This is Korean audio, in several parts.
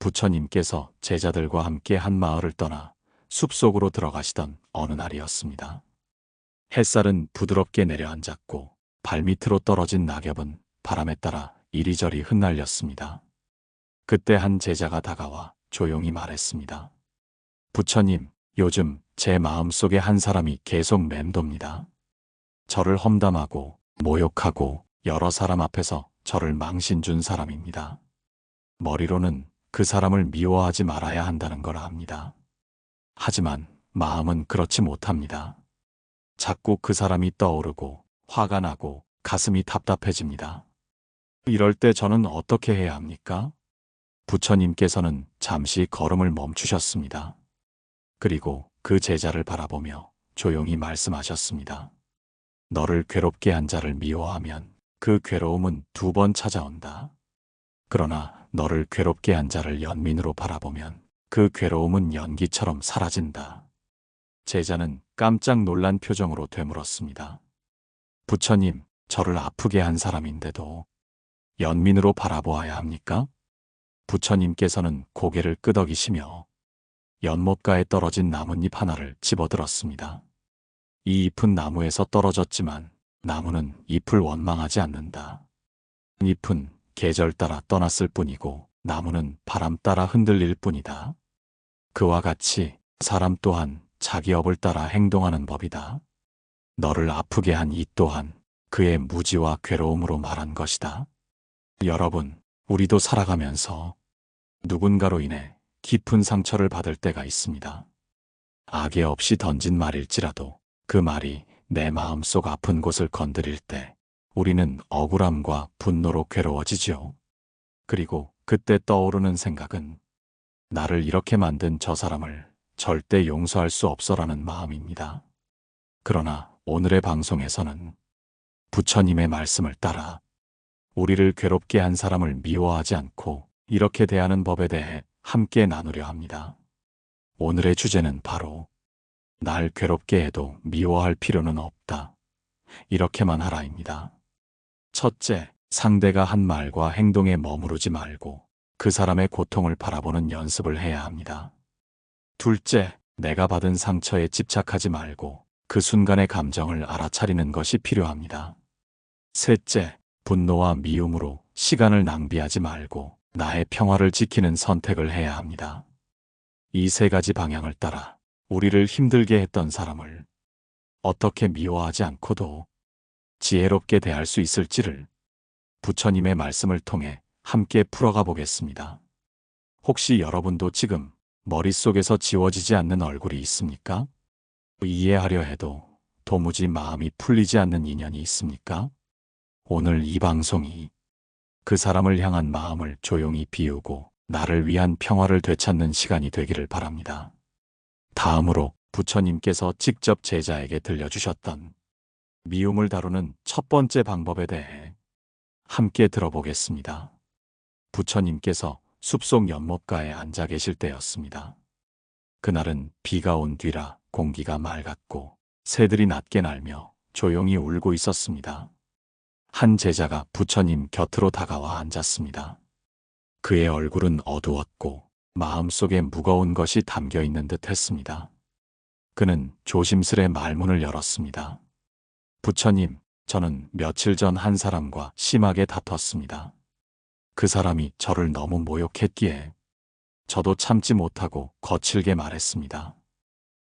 부처님께서 제자들과 함께 한 마을을 떠나 숲속으로 들어가시던 어느 날이었습니다. 햇살은 부드럽게 내려앉았고 발밑으로 떨어진 낙엽은 바람에 따라 이리저리 흩날렸습니다. 그때 한 제자가 다가와 조용히 말했습니다. 부처님, 요즘 제 마음속에 한 사람이 계속 맴돕니다. 저를 험담하고 모욕하고 여러 사람 앞에서 저를 망신 준 사람입니다. 머리로는 그 사람을 미워하지 말아야 한다는 걸 압니다. 하지만 마음은 그렇지 못합니다. 자꾸 그 사람이 떠오르고 화가 나고 가슴이 답답해집니다. 이럴 때 저는 어떻게 해야 합니까? 부처님께서는 잠시 걸음을 멈추셨습니다. 그리고 그 제자를 바라보며 조용히 말씀하셨습니다. 너를 괴롭게 한 자를 미워하면 그 괴로움은 두 번 찾아온다. 그러나 너를 괴롭게 한 자를 연민으로 바라보면 그 괴로움은 연기처럼 사라진다. 제자는 깜짝 놀란 표정으로 되물었습니다. 부처님, 저를 아프게 한 사람인데도 연민으로 바라보아야 합니까? 부처님께서는 고개를 끄덕이시며 연못가에 떨어진 나뭇잎 하나를 집어들었습니다. 이 잎은 나무에서 떨어졌지만 나무는 잎을 원망하지 않는다. 잎은 계절 따라 떠났을 뿐이고 나무는 바람 따라 흔들릴 뿐이다. 그와 같이 사람 또한 자기 업을 따라 행동하는 법이다. 너를 아프게 한 이 또한 그의 무지와 괴로움으로 말한 것이다. 여러분, 우리도 살아가면서 누군가로 인해 깊은 상처를 받을 때가 있습니다. 악의 없이 던진 말일지라도 그 말이 내 마음속 아픈 곳을 건드릴 때 우리는 억울함과 분노로 괴로워지죠. 그리고 그때 떠오르는 생각은 나를 이렇게 만든 저 사람을 절대 용서할 수 없어라는 마음입니다. 그러나 오늘의 방송에서는 부처님의 말씀을 따라 우리를 괴롭게 한 사람을 미워하지 않고 이렇게 대하는 법에 대해 함께 나누려 합니다. 오늘의 주제는 바로 날 괴롭게 해도 미워할 필요는 없다. 이렇게만 하라입니다. 첫째, 상대가 한 말과 행동에 머무르지 말고 그 사람의 고통을 바라보는 연습을 해야 합니다. 둘째, 내가 받은 상처에 집착하지 말고 그 순간의 감정을 알아차리는 것이 필요합니다. 셋째, 분노와 미움으로 시간을 낭비하지 말고 나의 평화를 지키는 선택을 해야 합니다. 이 세 가지 방향을 따라 우리를 힘들게 했던 사람을 어떻게 미워하지 않고도 지혜롭게 대할 수 있을지를 부처님의 말씀을 통해 함께 풀어가 보겠습니다. 혹시 여러분도 지금 머릿속에서 지워지지 않는 얼굴이 있습니까? 이해하려 해도 도무지 마음이 풀리지 않는 인연이 있습니까? 오늘 이 방송이 그 사람을 향한 마음을 조용히 비우고 나를 위한 평화를 되찾는 시간이 되기를 바랍니다. 다음으로 부처님께서 직접 제자에게 들려주셨던 미움을 다루는 첫 번째 방법에 대해 함께 들어보겠습니다. 부처님께서 숲속 연못가에 앉아 계실 때였습니다. 그날은 비가 온 뒤라 공기가 맑았고 새들이 낮게 날며 조용히 울고 있었습니다. 한 제자가 부처님 곁으로 다가와 앉았습니다. 그의 얼굴은 어두웠고 마음속에 무거운 것이 담겨 있는 듯 했습니다. 그는 조심스레 말문을 열었습니다. 부처님, 저는 며칠 전 한 사람과 심하게 다퉜습니다. 그 사람이 저를 너무 모욕했기에 저도 참지 못하고 거칠게 말했습니다.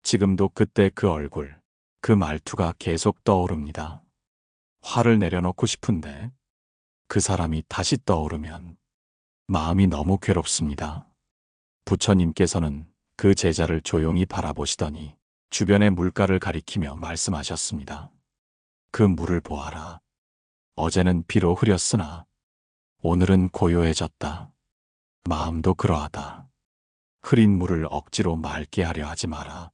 지금도 그때 그 얼굴, 그 말투가 계속 떠오릅니다. 화를 내려놓고 싶은데 그 사람이 다시 떠오르면 마음이 너무 괴롭습니다. 부처님께서는 그 제자를 조용히 바라보시더니 주변의 물가를 가리키며 말씀하셨습니다. 그 물을 보아라. 어제는 비로 흐렸으나 오늘은 고요해졌다. 마음도 그러하다. 흐린 물을 억지로 맑게 하려 하지 마라.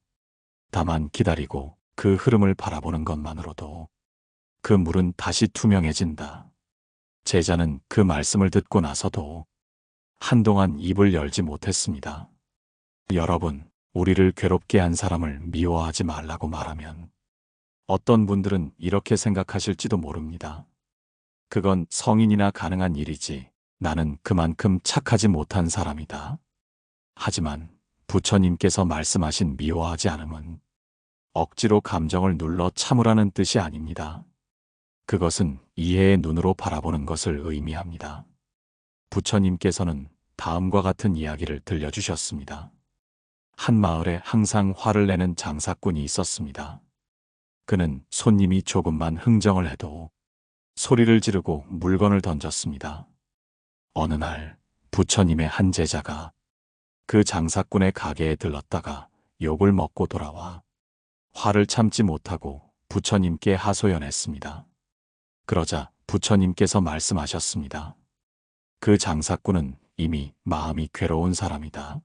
다만 기다리고 그 흐름을 바라보는 것만으로도 그 물은 다시 투명해진다. 제자는 그 말씀을 듣고 나서도 한동안 입을 열지 못했습니다. 여러분, 우리를 괴롭게 한 사람을 미워하지 말라고 말하면 어떤 분들은 이렇게 생각하실지도 모릅니다. 그건 성인이나 가능한 일이지 나는 그만큼 착하지 못한 사람이다. 하지만 부처님께서 말씀하신 미워하지 않음은 억지로 감정을 눌러 참으라는 뜻이 아닙니다. 그것은 이해의 눈으로 바라보는 것을 의미합니다. 부처님께서는 다음과 같은 이야기를 들려주셨습니다. 한 마을에 항상 화를 내는 장사꾼이 있었습니다. 그는 손님이 조금만 흥정을 해도 소리를 지르고 물건을 던졌습니다. 어느 날 부처님의 한 제자가 그 장사꾼의 가게에 들렀다가 욕을 먹고 돌아와 화를 참지 못하고 부처님께 하소연했습니다. 그러자 부처님께서 말씀하셨습니다. 그 장사꾼은 이미 마음이 괴로운 사람이다.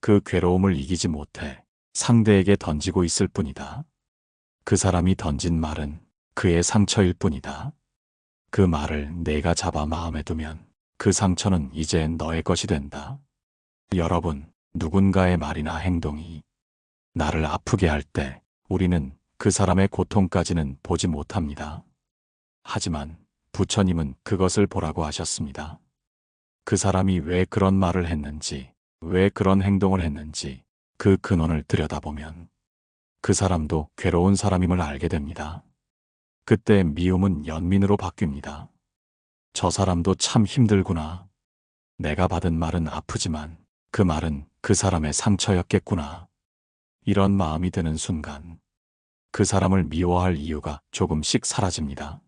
그 괴로움을 이기지 못해 상대에게 던지고 있을 뿐이다. 그 사람이 던진 말은 그의 상처일 뿐이다. 그 말을 내가 잡아 마음에 두면 그 상처는 이제 너의 것이 된다. 여러분, 누군가의 말이나 행동이 나를 아프게 할 때 우리는 그 사람의 고통까지는 보지 못합니다. 하지만 부처님은 그것을 보라고 하셨습니다. 그 사람이 왜 그런 말을 했는지, 왜 그런 행동을 했는지 그 근원을 들여다보면 그 사람도 괴로운 사람임을 알게 됩니다. 그때 미움은 연민으로 바뀝니다. 저 사람도 참 힘들구나. 내가 받은 말은 아프지만 그 말은 그 사람의 상처였겠구나. 이런 마음이 드는 순간 그 사람을 미워할 이유가 조금씩 사라집니다.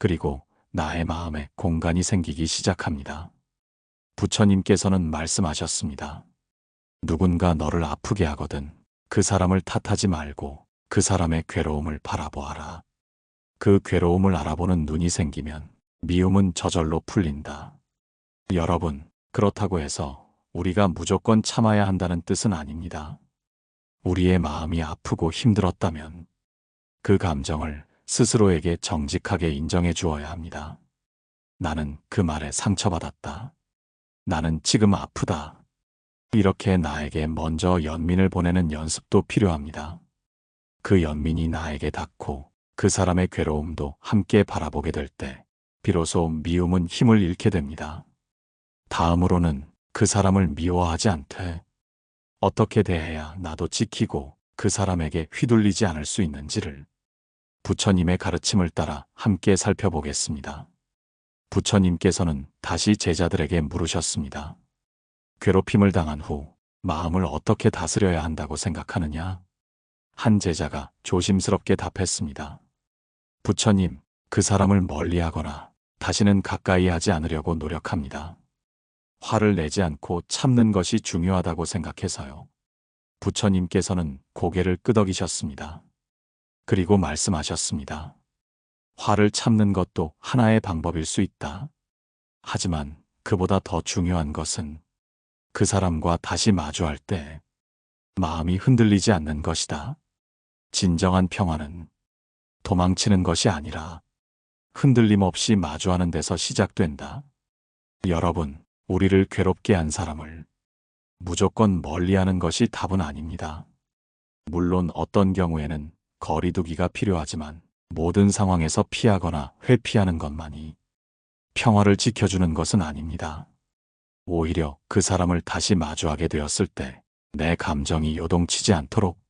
그리고 나의 마음에 공간이 생기기 시작합니다. 부처님께서는 말씀하셨습니다. 누군가 너를 아프게 하거든 그 사람을 탓하지 말고 그 사람의 괴로움을 바라보아라. 그 괴로움을 알아보는 눈이 생기면 미움은 저절로 풀린다. 여러분, 그렇다고 해서 우리가 무조건 참아야 한다는 뜻은 아닙니다. 우리의 마음이 아프고 힘들었다면 그 감정을 스스로에게 정직하게 인정해 주어야 합니다. 나는 그 말에 상처받았다. 나는 지금 아프다. 이렇게 나에게 먼저 연민을 보내는 연습도 필요합니다. 그 연민이 나에게 닿고 그 사람의 괴로움도 함께 바라보게 될 때, 비로소 미움은 힘을 잃게 됩니다. 다음으로는 그 사람을 미워하지 않되, 어떻게 대해야 나도 지키고 그 사람에게 휘둘리지 않을 수 있는지를 부처님의 가르침을 따라 함께 살펴보겠습니다. 부처님께서는 다시 제자들에게 물으셨습니다. 괴롭힘을 당한 후 마음을 어떻게 다스려야 한다고 생각하느냐? 한 제자가 조심스럽게 답했습니다. 부처님, 그 사람을 멀리 하거나 다시는 가까이 하지 않으려고 노력합니다. 화를 내지 않고 참는 것이 중요하다고 생각해서요. 부처님께서는 고개를 끄덕이셨습니다. 그리고 말씀하셨습니다. 화를 참는 것도 하나의 방법일 수 있다. 하지만 그보다 더 중요한 것은 그 사람과 다시 마주할 때 마음이 흔들리지 않는 것이다. 진정한 평화는 도망치는 것이 아니라 흔들림 없이 마주하는 데서 시작된다. 여러분, 우리를 괴롭게 한 사람을 무조건 멀리 하는 것이 답은 아닙니다. 물론 어떤 경우에는 거리두기가 필요하지만 모든 상황에서 피하거나 회피하는 것만이 평화를 지켜주는 것은 아닙니다. 오히려 그 사람을 다시 마주하게 되었을 때 내 감정이 요동치지 않도록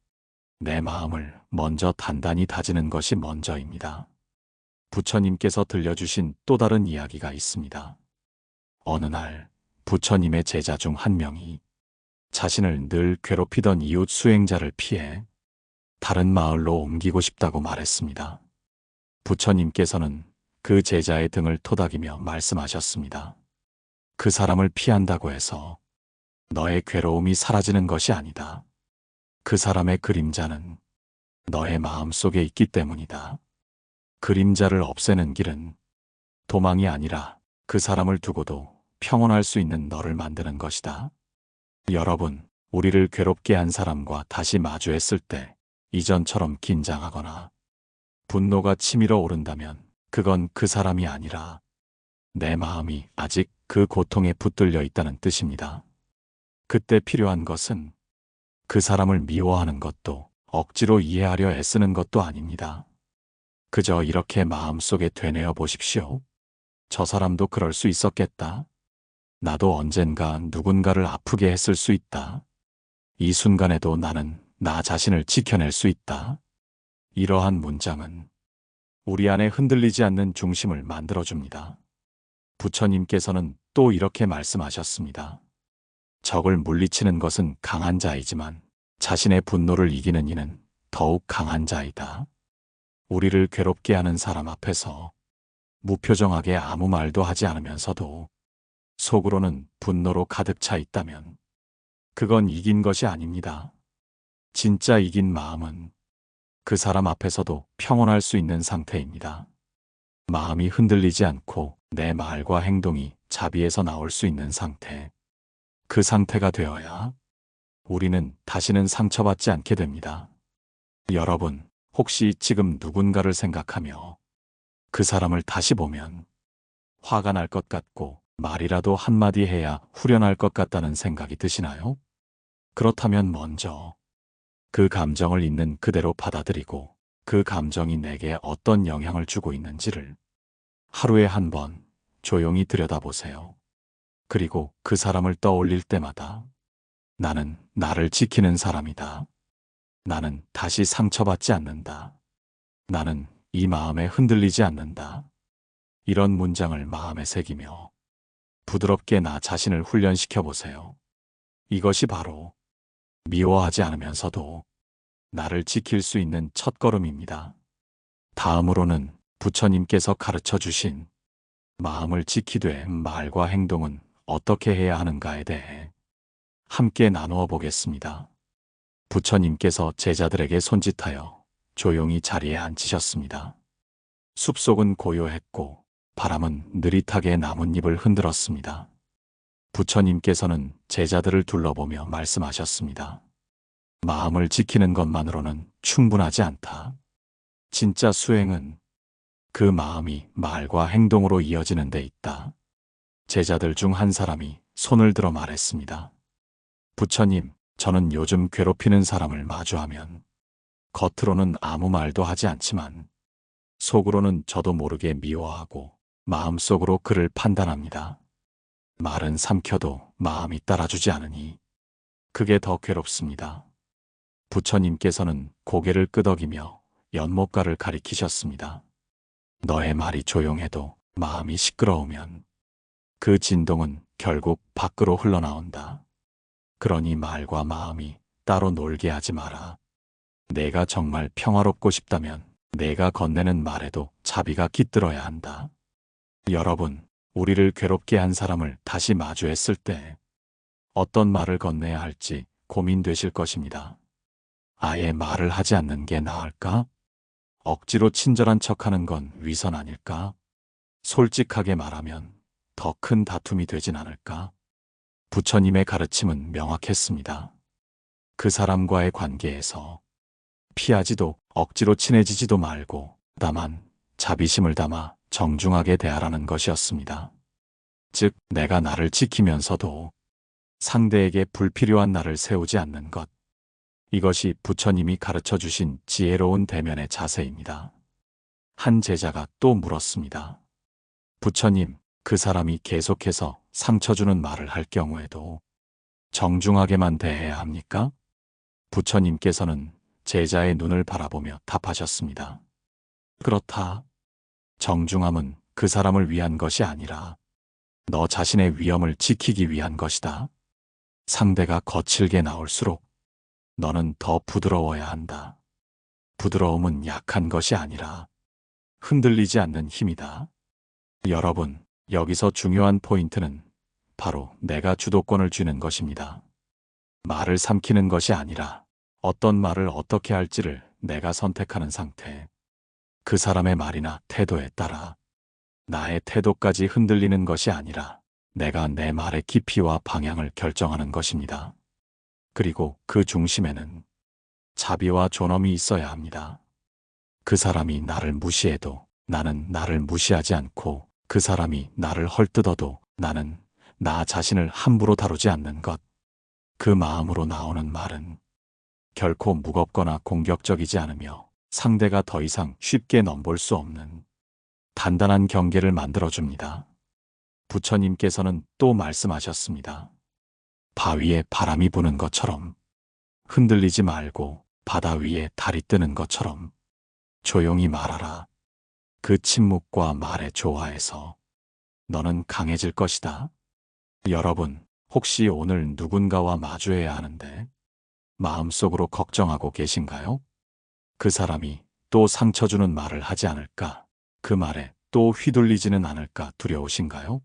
내 마음을 먼저 단단히 다지는 것이 먼저입니다. 부처님께서 들려주신 또 다른 이야기가 있습니다. 어느 날 부처님의 제자 중 한 명이 자신을 늘 괴롭히던 이웃 수행자를 피해 다른 마을로 옮기고 싶다고 말했습니다. 부처님께서는 그 제자의 등을 토닥이며 말씀하셨습니다. 그 사람을 피한다고 해서 너의 괴로움이 사라지는 것이 아니다. 그 사람의 그림자는 너의 마음 속에 있기 때문이다. 그림자를 없애는 길은 도망이 아니라 그 사람을 두고도 평온할 수 있는 너를 만드는 것이다. 여러분, 우리를 괴롭게 한 사람과 다시 마주했을 때 이전처럼 긴장하거나 분노가 치밀어 오른다면 그건 그 사람이 아니라 내 마음이 아직 그 고통에 붙들려 있다는 뜻입니다. 그때 필요한 것은 그 사람을 미워하는 것도 억지로 이해하려 애쓰는 것도 아닙니다. 그저 이렇게 마음속에 되뇌어 보십시오. 저 사람도 그럴 수 있었겠다. 나도 언젠가 누군가를 아프게 했을 수 있다. 이 순간에도 나는 나 자신을 지켜낼 수 있다. 이러한 문장은 우리 안에 흔들리지 않는 중심을 만들어줍니다. 부처님께서는 또 이렇게 말씀하셨습니다. 적을 물리치는 것은 강한 자이지만 자신의 분노를 이기는 이는 더욱 강한 자이다. 우리를 괴롭게 하는 사람 앞에서 무표정하게 아무 말도 하지 않으면서도 속으로는 분노로 가득 차 있다면 그건 이긴 것이 아닙니다. 진짜 이긴 마음은 그 사람 앞에서도 평온할 수 있는 상태입니다. 마음이 흔들리지 않고 내 말과 행동이 자비에서 나올 수 있는 상태. 그 상태가 되어야 우리는 다시는 상처받지 않게 됩니다. 여러분, 혹시 지금 누군가를 생각하며 그 사람을 다시 보면 화가 날 것 같고 말이라도 한마디 해야 후련할 것 같다는 생각이 드시나요? 그렇다면 먼저 그 감정을 있는 그대로 받아들이고 그 감정이 내게 어떤 영향을 주고 있는지를 하루에 한 번 조용히 들여다보세요. 그리고 그 사람을 떠올릴 때마다 나는 나를 지키는 사람이다. 나는 다시 상처받지 않는다. 나는 이 마음에 흔들리지 않는다. 이런 문장을 마음에 새기며 부드럽게 나 자신을 훈련시켜 보세요. 이것이 바로 미워하지 않으면서도 나를 지킬 수 있는 첫걸음입니다. 다음으로는 부처님께서 가르쳐 주신 마음을 지키되 말과 행동은 어떻게 해야 하는가에 대해 함께 나누어 보겠습니다. 부처님께서 제자들에게 손짓하여 조용히 자리에 앉히셨습니다. 숲속은 고요했고 바람은 느릿하게 나뭇잎을 흔들었습니다. 부처님께서는 제자들을 둘러보며 말씀하셨습니다. 마음을 지키는 것만으로는 충분하지 않다. 진짜 수행은 그 마음이 말과 행동으로 이어지는 데 있다. 제자들 중 한 사람이 손을 들어 말했습니다. 부처님, 저는 요즘 괴롭히는 사람을 마주하면 겉으로는 아무 말도 하지 않지만 속으로는 저도 모르게 미워하고 마음속으로 그를 판단합니다. 말은 삼켜도 마음이 따라주지 않으니 그게 더 괴롭습니다. 부처님께서는 고개를 끄덕이며 연못가를 가리키셨습니다. 너의 말이 조용해도 마음이 시끄러우면 그 진동은 결국 밖으로 흘러나온다. 그러니 말과 마음이 따로 놀게 하지 마라. 내가 정말 평화롭고 싶다면 내가 건네는 말에도 자비가 깃들어야 한다. 여러분, 우리를 괴롭게 한 사람을 다시 마주했을 때 어떤 말을 건네야 할지 고민되실 것입니다. 아예 말을 하지 않는 게 나을까? 억지로 친절한 척하는 건 위선 아닐까? 솔직하게 말하면 더 큰 다툼이 되진 않을까? 부처님의 가르침은 명확했습니다. 그 사람과의 관계에서 피하지도 억지로 친해지지도 말고 다만 자비심을 담아 정중하게 대하라는 것이었습니다. 즉, 내가 나를 지키면서도 상대에게 불필요한 나를 세우지 않는 것. 이것이 부처님이 가르쳐 주신 지혜로운 대면의 자세입니다. 한 제자가 또 물었습니다. 부처님, 그 사람이 계속해서 상처 주는 말을 할 경우에도 정중하게만 대해야 합니까? 부처님께서는 제자의 눈을 바라보며 답하셨습니다. 그렇다. 정중함은 그 사람을 위한 것이 아니라 너 자신의 위험을 지키기 위한 것이다. 상대가 거칠게 나올수록 너는 더 부드러워야 한다. 부드러움은 약한 것이 아니라 흔들리지 않는 힘이다. 여러분, 여기서 중요한 포인트는 바로 내가 주도권을 쥐는 것입니다. 말을 삼키는 것이 아니라 어떤 말을 어떻게 할지를 내가 선택하는 상태. 그 사람의 말이나 태도에 따라 나의 태도까지 흔들리는 것이 아니라 내가 내 말의 깊이와 방향을 결정하는 것입니다. 그리고 그 중심에는 자비와 존엄이 있어야 합니다. 그 사람이 나를 무시해도 나는 나를 무시하지 않고 그 사람이 나를 헐뜯어도 나는 나 자신을 함부로 다루지 않는 것. 그 마음으로 나오는 말은 결코 무겁거나 공격적이지 않으며 상대가 더 이상 쉽게 넘볼 수 없는 단단한 경계를 만들어줍니다. 부처님께서는 또 말씀하셨습니다. 바위에 바람이 부는 것처럼 흔들리지 말고 바다 위에 달이 뜨는 것처럼 조용히 말하라. 그 침묵과 말의 조화에서 너는 강해질 것이다. 여러분, 혹시 오늘 누군가와 마주해야 하는데 마음속으로 걱정하고 계신가요? 그 사람이 또 상처 주는 말을 하지 않을까? 그 말에 또 휘둘리지는 않을까 두려우신가요?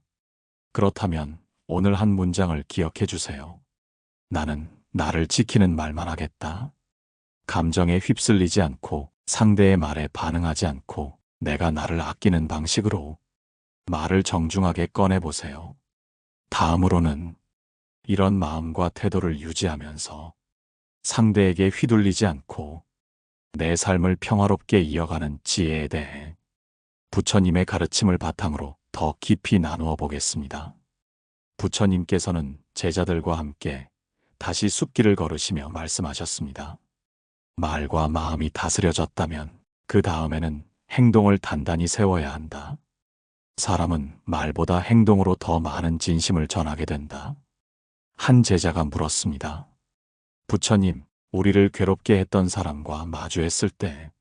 그렇다면 오늘 한 문장을 기억해 주세요. 나는 나를 지키는 말만 하겠다. 감정에 휩쓸리지 않고 상대의 말에 반응하지 않고 내가 나를 아끼는 방식으로 말을 정중하게 꺼내보세요. 다음으로는 이런 마음과 태도를 유지하면서 상대에게 휘둘리지 않고 내 삶을 평화롭게 이어가는 지혜에 대해 부처님의 가르침을 바탕으로 더 깊이 나누어 보겠습니다. 부처님께서는 제자들과 함께 다시 숲길을 걸으시며 말씀하셨습니다. 말과 마음이 다스려졌다면 그 다음에는 행동을 단단히 세워야 한다. 사람은 말보다 행동으로 더 많은 진심을 전하게 된다. 한 제자가 물었습니다. 부처님, 우리를 괴롭게 했던 사람과 마주했을 때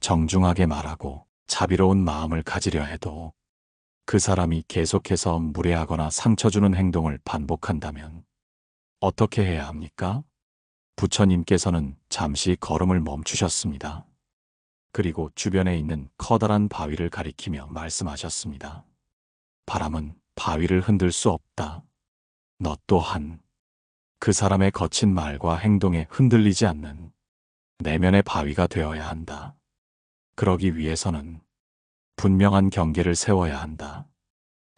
정중하게 말하고 자비로운 마음을 가지려 해도 그 사람이 계속해서 무례하거나 상처 주는 행동을 반복한다면 어떻게 해야 합니까? 부처님께서는 잠시 걸음을 멈추셨습니다. 그리고 주변에 있는 커다란 바위를 가리키며 말씀하셨습니다. 바람은 바위를 흔들 수 없다. 너 또한 그 사람의 거친 말과 행동에 흔들리지 않는 내면의 바위가 되어야 한다. 그러기 위해서는 분명한 경계를 세워야 한다.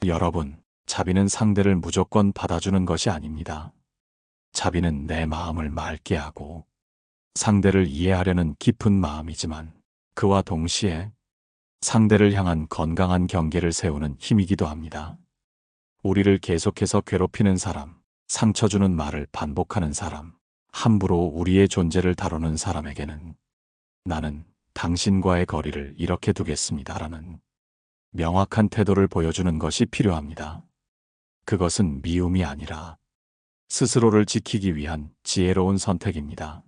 여러분, 자비는 상대를 무조건 받아주는 것이 아닙니다. 자비는 내 마음을 맑게 하고 상대를 이해하려는 깊은 마음이지만 그와 동시에 상대를 향한 건강한 경계를 세우는 힘이기도 합니다. 우리를 계속해서 괴롭히는 사람, 상처 주는 말을 반복하는 사람, 함부로 우리의 존재를 다루는 사람에게는 나는 당신과의 거리를 이렇게 두겠습니다라는 명확한 태도를 보여주는 것이 필요합니다. 그것은 미움이 아니라 스스로를 지키기 위한 지혜로운 선택입니다.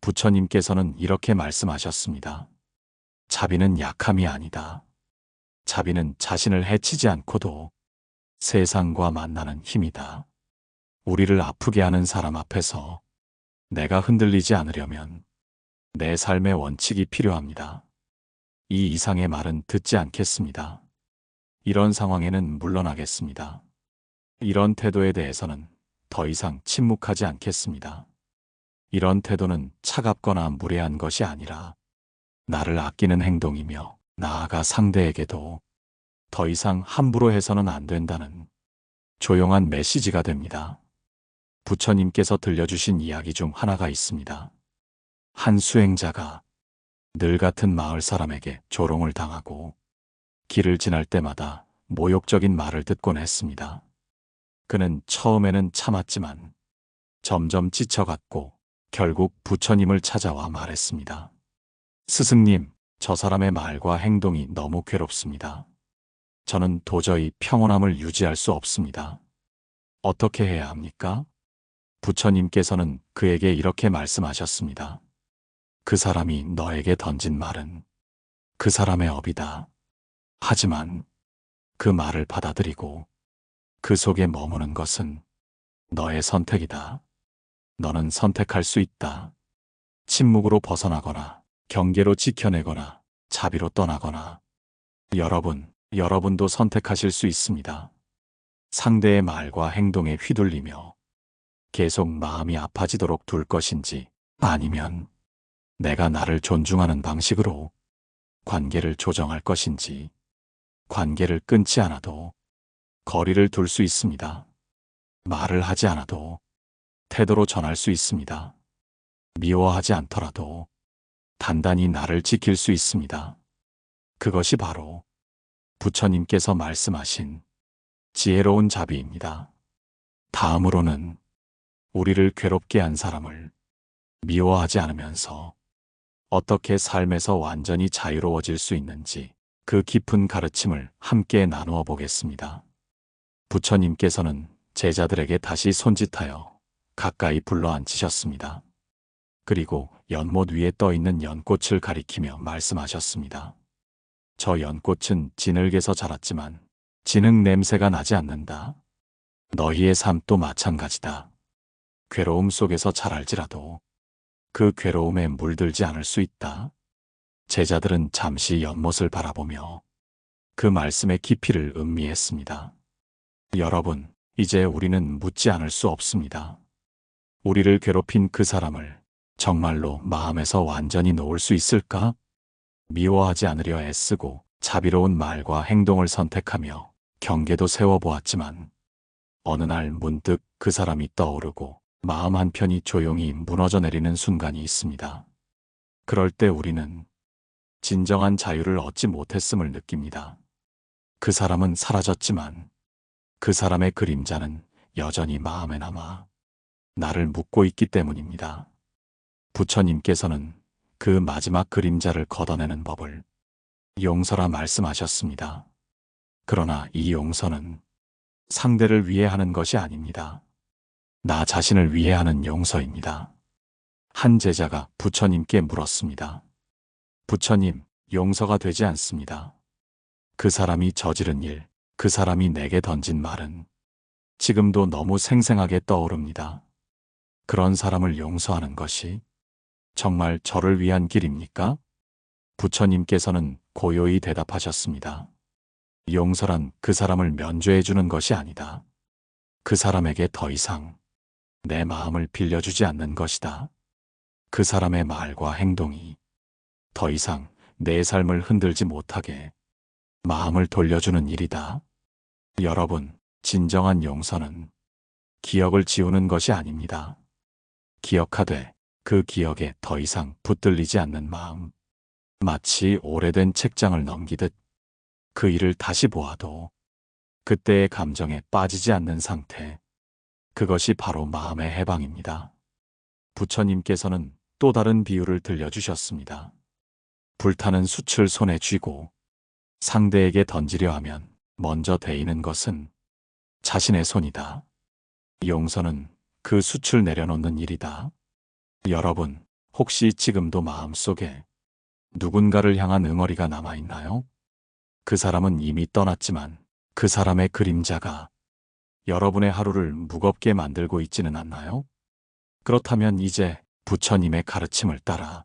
부처님께서는 이렇게 말씀하셨습니다. 자비는 약함이 아니다. 자비는 자신을 해치지 않고도 세상과 만나는 힘이다. 우리를 아프게 하는 사람 앞에서 내가 흔들리지 않으려면 내 삶의 원칙이 필요합니다. 이 이상의 말은 듣지 않겠습니다. 이런 상황에는 물러나겠습니다. 이런 태도에 대해서는 더 이상 침묵하지 않겠습니다. 이런 태도는 차갑거나 무례한 것이 아니라 나를 아끼는 행동이며 나아가 상대에게도 더 이상 함부로 해서는 안 된다는 조용한 메시지가 됩니다. 부처님께서 들려주신 이야기 중 하나가 있습니다. 한 수행자가 늘 같은 마을 사람에게 조롱을 당하고 길을 지날 때마다 모욕적인 말을 듣곤 했습니다. 그는 처음에는 참았지만 점점 지쳐갔고 결국 부처님을 찾아와 말했습니다. 스승님, 저 사람의 말과 행동이 너무 괴롭습니다. 저는 도저히 평온함을 유지할 수 없습니다. 어떻게 해야 합니까? 부처님께서는 그에게 이렇게 말씀하셨습니다. 그 사람이 너에게 던진 말은 그 사람의 업이다. 하지만 그 말을 받아들이고 그 속에 머무는 것은 너의 선택이다. 너는 선택할 수 있다. 침묵으로 벗어나거나 경계로 지켜내거나 자비로 떠나거나 여러분, 여러분도 선택하실 수 있습니다. 상대의 말과 행동에 휘둘리며 계속 마음이 아파지도록 둘 것인지 아니면 내가 나를 존중하는 방식으로 관계를 조정할 것인지 관계를 끊지 않아도 거리를 둘 수 있습니다. 말을 하지 않아도 태도로 전할 수 있습니다. 미워하지 않더라도 단단히 나를 지킬 수 있습니다. 그것이 바로 부처님께서 말씀하신 지혜로운 자비입니다. 다음으로는 우리를 괴롭게 한 사람을 미워하지 않으면서 어떻게 삶에서 완전히 자유로워질 수 있는지 그 깊은 가르침을 함께 나누어 보겠습니다. 부처님께서는 제자들에게 다시 손짓하여 가까이 불러 앉히셨습니다. 그리고 연못 위에 떠 있는 연꽃을 가리키며 말씀하셨습니다. 저 연꽃은 진흙에서 자랐지만 진흙 냄새가 나지 않는다. 너희의 삶도 마찬가지다. 괴로움 속에서 자랄지라도 그 괴로움에 물들지 않을 수 있다. 제자들은 잠시 연못을 바라보며 그 말씀의 깊이를 음미했습니다. 여러분, 이제 우리는 묻지 않을 수 없습니다. 우리를 괴롭힌 그 사람을 정말로 마음에서 완전히 놓을 수 있을까? 미워하지 않으려 애쓰고 자비로운 말과 행동을 선택하며 경계도 세워보았지만 어느 날 문득 그 사람이 떠오르고 마음 한편이 조용히 무너져 내리는 순간이 있습니다. 그럴 때 우리는 진정한 자유를 얻지 못했음을 느낍니다. 그 사람은 사라졌지만 그 사람의 그림자는 여전히 마음에 남아 나를 묻고 있기 때문입니다. 부처님께서는 그 마지막 그림자를 걷어내는 법을 용서라 말씀하셨습니다. 그러나 이 용서는 상대를 위해 하는 것이 아닙니다. 나 자신을 위해 하는 용서입니다. 한 제자가 부처님께 물었습니다. 부처님, 용서가 되지 않습니다. 그 사람이 저지른 일, 그 사람이 내게 던진 말은 지금도 너무 생생하게 떠오릅니다. 그런 사람을 용서하는 것이 정말 저를 위한 길입니까? 부처님께서는 고요히 대답하셨습니다. 용서란 그 사람을 면죄해 주는 것이 아니다. 그 사람에게 더 이상 내 마음을 빌려주지 않는 것이다. 그 사람의 말과 행동이 더 이상 내 삶을 흔들지 못하게 마음을 돌려주는 일이다. 여러분, 진정한 용서는 기억을 지우는 것이 아닙니다. 기억하되 그 기억에 더 이상 붙들리지 않는 마음. 마치 오래된 책장을 넘기듯 그 일을 다시 보아도 그때의 감정에 빠지지 않는 상태. 그것이 바로 마음의 해방입니다. 부처님께서는 또 다른 비유를 들려주셨습니다. 불타는 숯을 손에 쥐고 상대에게 던지려 하면 먼저 데이는 것은 자신의 손이다. 용서는 그 숯을 내려놓는 일이다. 여러분, 혹시 지금도 마음속에 누군가를 향한 응어리가 남아있나요? 그 사람은 이미 떠났지만 그 사람의 그림자가 여러분의 하루를 무겁게 만들고 있지는 않나요? 그렇다면 이제 부처님의 가르침을 따라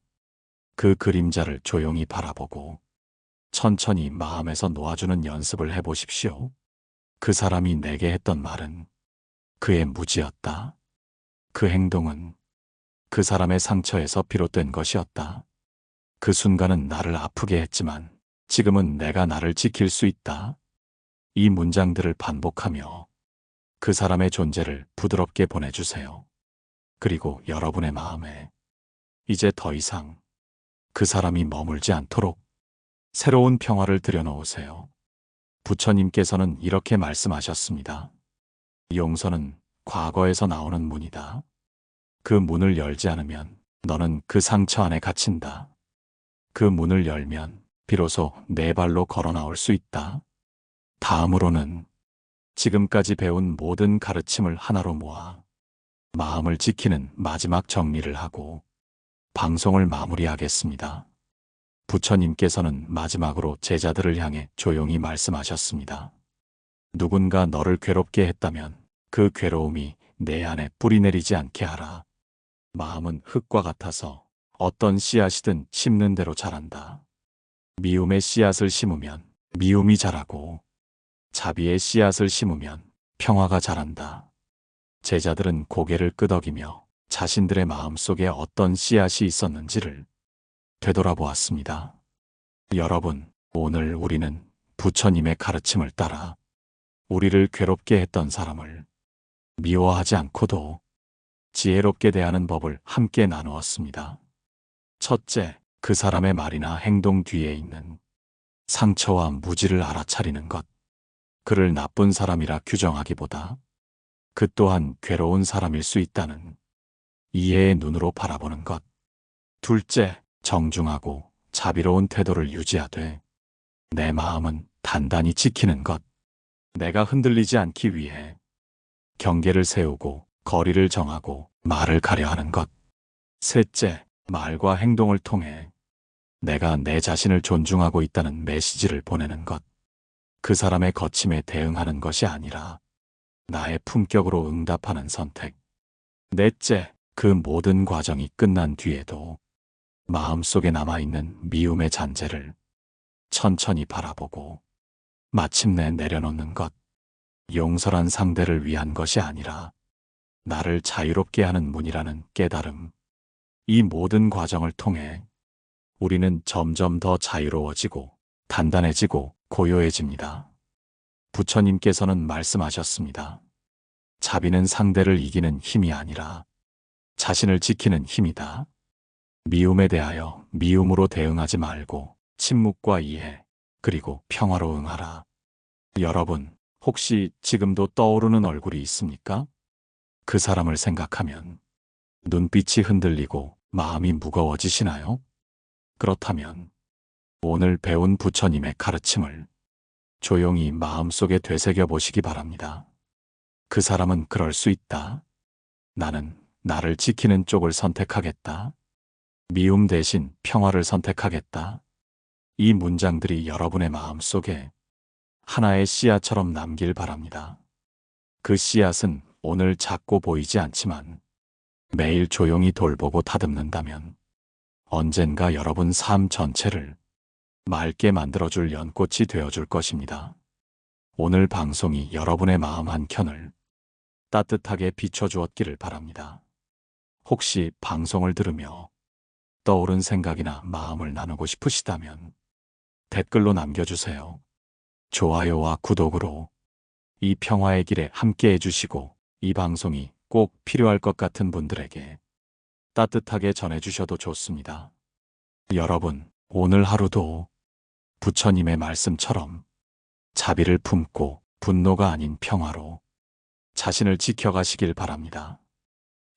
그 그림자를 조용히 바라보고 천천히 마음에서 놓아주는 연습을 해보십시오. 그 사람이 내게 했던 말은 그의 무지였다. 그 행동은 그 사람의 상처에서 비롯된 것이었다. 그 순간은 나를 아프게 했지만 지금은 내가 나를 지킬 수 있다. 이 문장들을 반복하며 그 사람의 존재를 부드럽게 보내주세요. 그리고 여러분의 마음에 이제 더 이상 그 사람이 머물지 않도록 새로운 평화를 들여놓으세요. 부처님께서는 이렇게 말씀하셨습니다. 용서는 과거에서 나오는 문이다. 그 문을 열지 않으면 너는 그 상처 안에 갇힌다. 그 문을 열면 비로소 네 발로 걸어 나올 수 있다. 다음으로는 지금까지 배운 모든 가르침을 하나로 모아 마음을 지키는 마지막 정리를 하고 방송을 마무리하겠습니다. 부처님께서는 마지막으로 제자들을 향해 조용히 말씀하셨습니다. 누군가 너를 괴롭게 했다면 그 괴로움이 내 안에 뿌리 내리지 않게 하라. 마음은 흙과 같아서 어떤 씨앗이든 심는 대로 자란다. 미움의 씨앗을 심으면 미움이 자라고 자비의 씨앗을 심으면 평화가 자란다. 제자들은 고개를 끄덕이며 자신들의 마음속에 어떤 씨앗이 있었는지를 되돌아보았습니다. 여러분, 오늘 우리는 부처님의 가르침을 따라 우리를 괴롭게 했던 사람을 미워하지 않고도 지혜롭게 대하는 법을 함께 나누었습니다. 첫째, 그 사람의 말이나 행동 뒤에 있는 상처와 무지를 알아차리는 것. 그를 나쁜 사람이라 규정하기보다 그 또한 괴로운 사람일 수 있다는 이해의 눈으로 바라보는 것. 둘째, 정중하고 자비로운 태도를 유지하되 내 마음은 단단히 지키는 것. 내가 흔들리지 않기 위해 경계를 세우고 거리를 정하고 말을 가려 하는 것. 셋째, 말과 행동을 통해 내가 내 자신을 존중하고 있다는 메시지를 보내는 것. 그 사람의 거침에 대응하는 것이 아니라 나의 품격으로 응답하는 선택. 넷째, 그 모든 과정이 끝난 뒤에도 마음속에 남아있는 미움의 잔재를 천천히 바라보고 마침내 내려놓는 것. 용서란 상대를 위한 것이 아니라 나를 자유롭게 하는 문이라는 깨달음. 이 모든 과정을 통해 우리는 점점 더 자유로워지고 단단해지고 고요해집니다. 부처님께서는 말씀하셨습니다. 자비는 상대를 이기는 힘이 아니라 자신을 지키는 힘이다. 미움에 대하여 미움으로 대응하지 말고 침묵과 이해, 그리고 평화로 응하라. 여러분, 혹시 지금도 떠오르는 얼굴이 있습니까? 그 사람을 생각하면 눈빛이 흔들리고 마음이 무거워지시나요? 그렇다면 오늘 배운 부처님의 가르침을 조용히 마음속에 되새겨 보시기 바랍니다. 그 사람은 그럴 수 있다. 나는 나를 지키는 쪽을 선택하겠다. 미움 대신 평화를 선택하겠다. 이 문장들이 여러분의 마음 속에 하나의 씨앗처럼 남길 바랍니다. 그 씨앗은 오늘 작고 보이지 않지만 매일 조용히 돌보고 다듬는다면 언젠가 여러분 삶 전체를 맑게 만들어줄 연꽃이 되어줄 것입니다. 오늘 방송이 여러분의 마음 한켠을 따뜻하게 비춰주었기를 바랍니다. 혹시 방송을 들으며 떠오른 생각이나 마음을 나누고 싶으시다면 댓글로 남겨주세요. 좋아요와 구독으로 이 평화의 길에 함께 해주시고 이 방송이 꼭 필요할 것 같은 분들에게 따뜻하게 전해주셔도 좋습니다. 여러분, 오늘 하루도 부처님의 말씀처럼 자비를 품고 분노가 아닌 평화로 자신을 지켜가시길 바랍니다.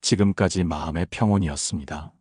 지금까지 마음의 평온이었습니다.